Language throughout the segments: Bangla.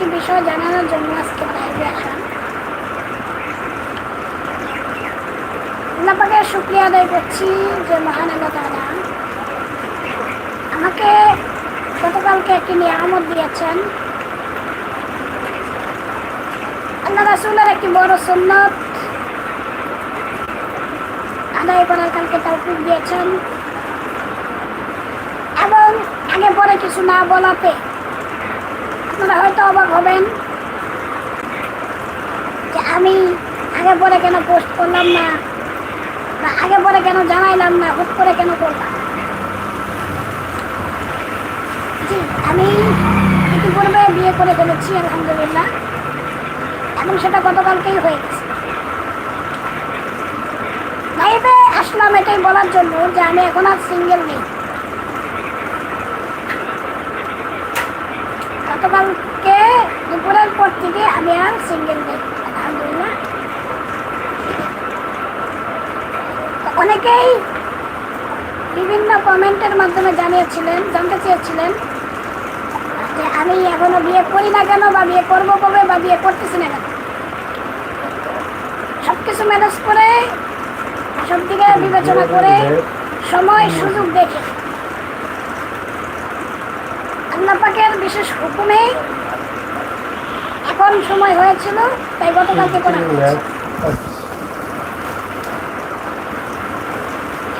একটি বিষয় জানানোর জন্য আজকে লাইভে আসা আল্লাপাকে শুক্রিয়া আদায় করছি যে মহান আল্লাহ আমাকে গতকালকে একটি নিয়ামত দিয়েছেন। আল্লাহ রাসুলের একটি বড় সুন্নত আদায় করার কালকে তৌফিক দিয়েছেন। এবং আগে পরে কিছু না বলাতে আপনারা হয়তো অবাক হবেন? যে আমি আগে পরে কেন পোস্ট করলাম না? বা আগে পরে কেন জানাইলাম না? হুট করে কেন করলাম? আমি ইতিপূর্বে বিয়ে করে ফেলেছি, আলহামদুলিল্লাহ। এবং সেটা গতকালকেই হয়ে গেছে। লাইভে আসলাম এটাই বলার জন্য যে আমি এখন আর সিঙ্গেল নেই। গতকালকে দুপুরের পর থেকে আমি আর সিঙ্গেল আলহামদুলিল্লাহ। অনেকেই বিভিন্ন কমেন্টের মাধ্যমে জানিয়েছিলেন, জানতে চেয়েছিলেন যে আমি এখনও বিয়ে করি না কেন বা বিয়ে করব কবে বা বিয়ে করতেছি না কেন। সব কিছু ম্যানেজ করে সব দিকে বিবেচনা করে সময় সুযোগ দেখে আল্লাহ পাকের বিশেষ হুকুমে এখন সময় হয়েছিল তাই গতকালকে করা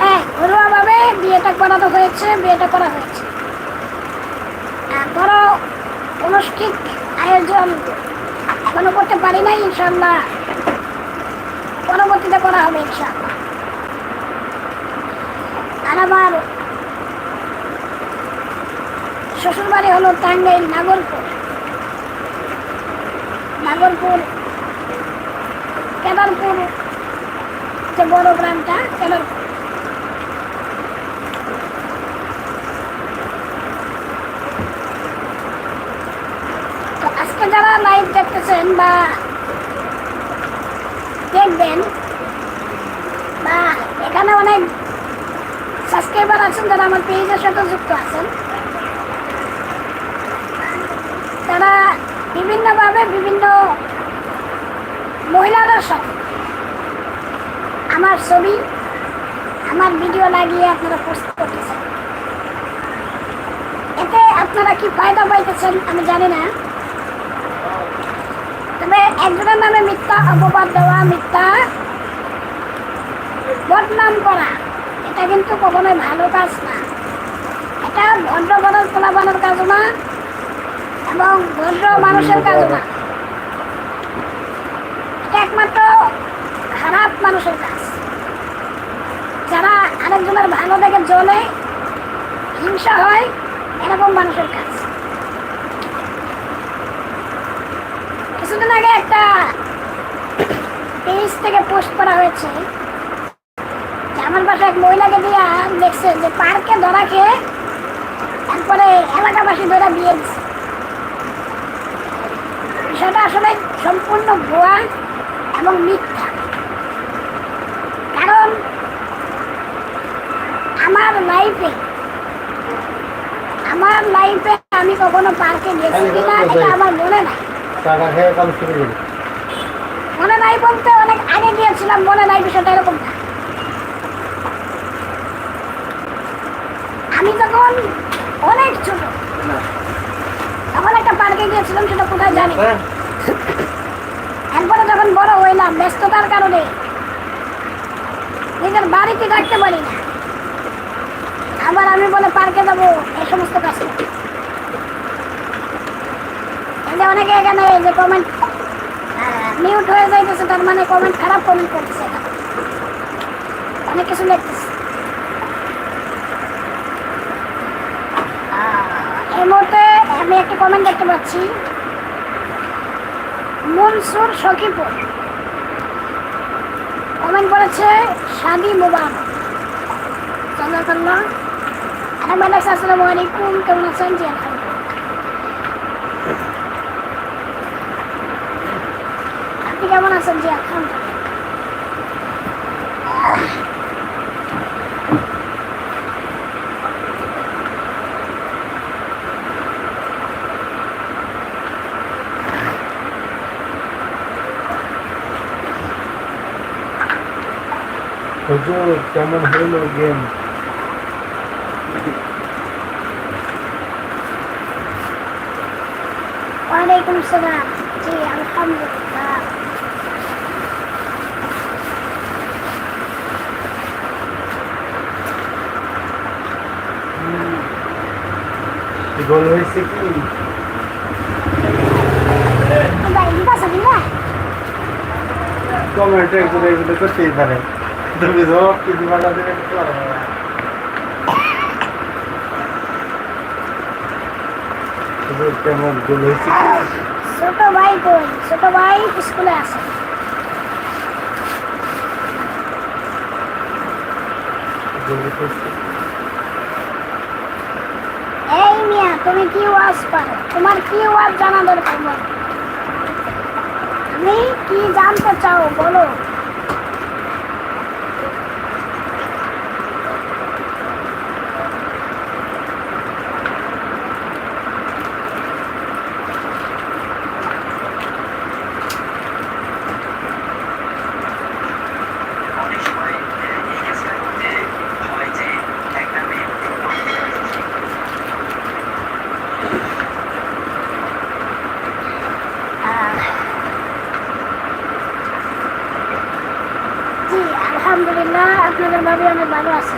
হ্যাঁ ঘরোয়াভাবে বিয়েটা করানো হয়েছে বিয়েটা করা হয়েছে। আর বড় অনুষ্ঠিত আয়োজন এখনও করতে পারি নাই ইনশাল্লাহ পরবর্তীতে করা হবে ইনশাল্লাহ আর আমার শ্বশুরবাড়ি হলো টাঙ্গাইল নাগরপুর। নাগরপুর, কেদারপুর, যে বড় গ্রামটা, কেদারপুর। তো আজকে যারা লাইভ দেখতেছেন বা দেখবেন বা এখানে অনেক সাবস্ক্রাইবার আছেন, যারা আমার পেজের সাথে যুক্ত আছেন তারা বিভিন্নভাবে বিভিন্ন মহিলাদের সাথে আমার ছবি, আমার ভিডিও লাগিয়ে আপনারা পোস্ট করতেছেন। এতে আপনারা কি ফায়দা পাইতেছেন আমি জানি না। তবে একজনের নামে মিথ্যা, অপবাদ দেওয়া, মিথ্যা বদনাম করা, এটা কিন্তু কখনোই ভালো কাজ না। এটা ভদ্র বদল ফলাফলের কাজ না। এবং ভদ্র মানুষের কাজ না একমাত্র খারাপ মানুষের কাজ। যারা আরেকজনের ভালো দেখে জ্বলে হিংসা হয় এরকম মানুষের কাজ। কিছুদিন আগে একটা পেজ থেকে পোস্ট করা হয়েছে আমার পাশে এক মহিলাকে দিয়া দেখছে যে পার্কে ধরা খেয়ে তারপরে এলাকাবাসী ধরা বিয়ে দিচ্ছে বিষয়টা আসলে সম্পূর্ণ ভুয়া এবং মিথ্যা। কারণ আমার লাইফে আমার লাইফে আমি কখনো পার্কে গেছি কিনা এটা আমার মনে নাই। মনে নাই বলতে অনেক আগে গিয়েছিলাম মনে নাই বিষয়টা এরকম না। আমি তখন অনেক ছোট। পার্কে গিয়েছিলাম সেটা কোথায় জানি? একবারে যখন বড় হইলাম ব্যস্ততার কারণে নিজের বাড়িতে থাকতে পারি না। আবার আমি বলে পার্কে যাব এই সমস্ত কাজ যে অনেকে এখানে এই যে কমেন্ট মিউট হয়ে যাইতেছে তার মানে কমেন্ট খারাপ কমেন্ট করতেছে। অনেক কিছু লিখতেছে। এই মুহূর্তে একটা কমেন্ট দেখতে পাচ্ছি। মনসুর সখীপুর কমেন্ট করেছে শাদি মুবারক। জাজাকাল্লাহ। আহমেদ আসসালামু আলাইকুম। কেমন আছেন? জি আপনি কেমন আছেন? জি, আলহামদুলিল্লাহ। হুজুর কেমন হইল গেম ওয়ালাইকুম সালাম জি আলহামদুলিল্লাহ গোল হয়েছে কি? কমেন্ট একজন এগুলো করতেই পারে তুমি এই মিয়া তুমি কি ওয়াজ পারো তোমার কি ওয়াজ জানা দরকার তুমি কি জানতে চাও বলো অনেক সময় এই কেসের মধ্যে হয় যে একটা মেয়ে আহ, জি আলহামদুলিল্লাহ আপনাদের ভাবে অনেক ভালো আছে।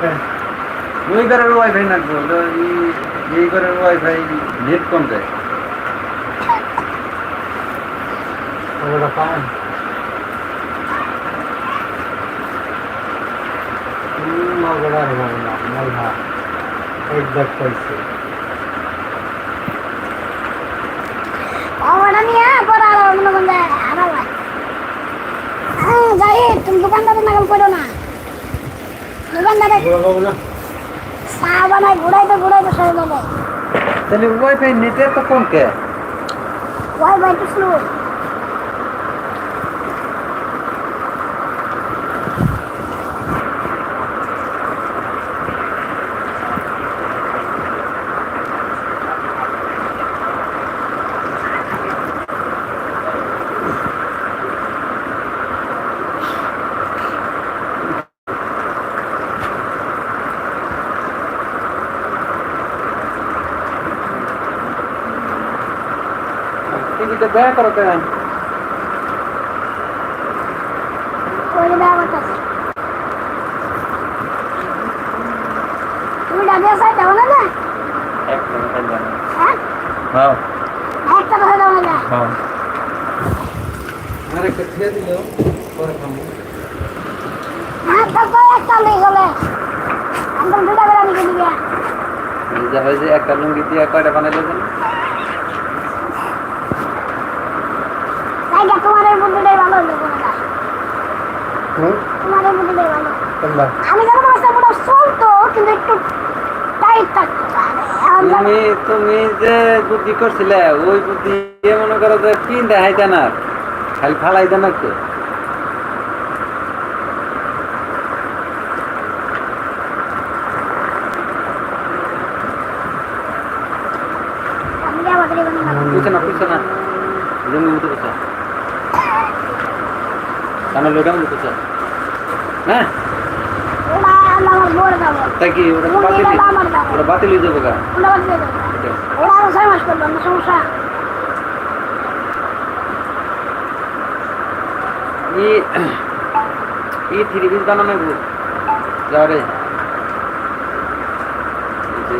হ্যাঁ, ওই ঘরের ওয়াইফাই নাকবো এই- এই ঘরের ওয়াইফাই নেট কম যায় ওটা পান হবে না মলহা এক পাইছে ওটা নিয়ে পরে আরও মনে করেন যে আরও হয় হ্যাঁ যাই তুমি দোকানদারের নাগাল করো না। দোকানদারে বলো বাবু না। চা বানায় ঘুরাইতে ঘুরাইতে সরে যাবে তাহলে ওয়াইফাই নেটের তো কোন কে ওয়াইফাই তো স্লো টিভিতে ব্যয় করো কেন ওই দেওয়া করতেছে তুমি ডাবিয়া সাইড যাও না না হ্যাঁ হ্যাঁ একটা ধরে যাও না হ্যাঁ আরে ছেড়ে দিল পরে খাব হ্যাঁ তো একটা লই গেলে একদম দুটা বেলা নিকে দিবে যা হয়েছে একটা লুঙ্গি দিয়ে কয়টা বানাইলে যেন তাই তোমার এই বুদ্ধিটাই ভালো হলো হুম? তোমার এই বুদ্ধিটাই ভালো। তোমরা আমি যখন রাস্তা পুরো চলতো কিন্তু একটু টাইট থাকতো আরে, এখন যখন- তুমি তুমি যে বুদ্ধি করছিলে ওই বুদ্ধি মনে করো যে পিন দেখাইতে না খালি ফালাইতে না আমি যা বাকরি বানিয়ে খাব। বুঝছে না বুঝছে না লুঙ্গি উঠে বুঝছে কানে লোক কেমন বুঝছে হ্যাঁ ওরা আল্লাহ আমার বোর খাব তাই কি ওটা বাতিল? ওটা বাতিল হয়ে যাব গা ওরা দেবো। ছয় মাস করব না সমস্যা ই ই থ্রি পিস বানানো যাও রে। যে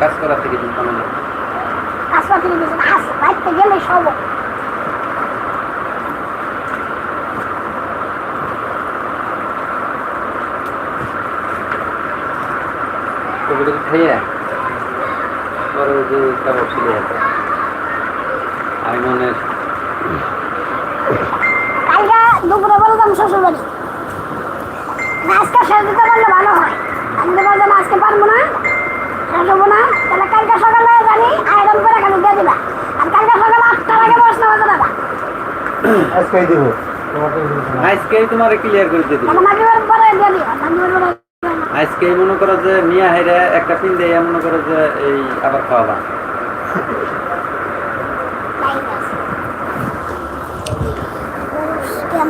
কাজ করা থেকে দিন কোনো না। আসপাতি দিয়েছেন আস বাইতে গেলে সব ওগুলো তো খাইয়ে আইমনের দুপুরে বললাম আজকে দিতে পারলে ভালো হয়। আমি তো বললাম আজকে পারব না শেষ হব না। তাহলে কালকে সকালে জানি আয়রন করে খালি দিয়ে দিবা। আর কালকে সকালে আটটার আগে বসতে হবে দাদা আজকেই দিব। তোমার। আজকেই ক্লিয়ার করে দিয়ে দিবো। মানে মাগিবার পরে দিয়ে দিও মাগিবার পরে আজকেই মনে করো যে মিয়া হাইরে একটা পিন দিয়ে মনে করো যে এই আবার খাওয়াবা। টাইম